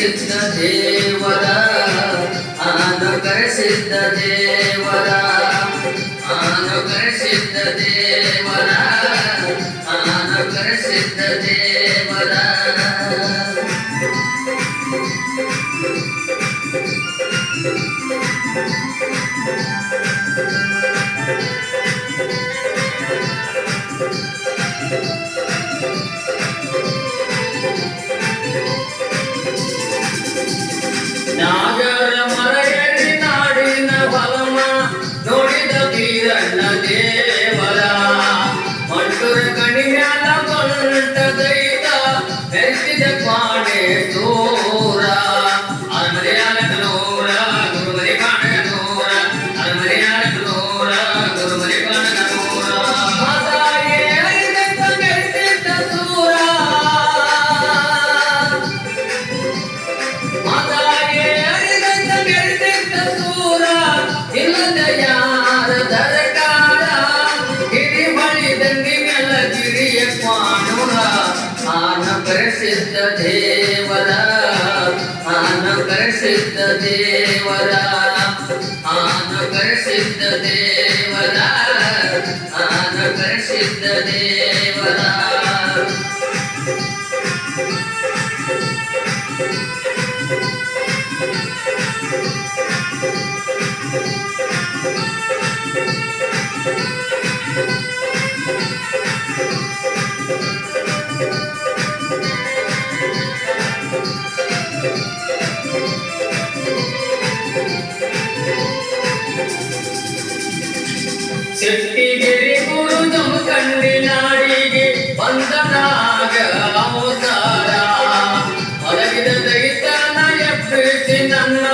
ಕರೆಸಿದ್ದ ದೇವರ ಅನುಕರಿಸಿದ್ದ ದೇವರ ಅನುಕರಿಸಿದ್ದ ದೇವರ ದೇವದ Thank ನಾಗರ perdoa. प्रसिद्ध देवरा आन प्रसिद्ध देवरा आन प्रसिद्ध देवरा आन प्रसिद्ध देवरा Thank you. ಶೆಟ್ಟಿಗೆರೆ ಗುರು ನಮ್ಮ ಕಂಡಿ ನಾಡಿಗೆ ಬಂದನಾಗ ಅವತಾರ ಒಳಗಿದ ದೈತನ ಎಪ್ಪಿಸಿ ನನ್ನ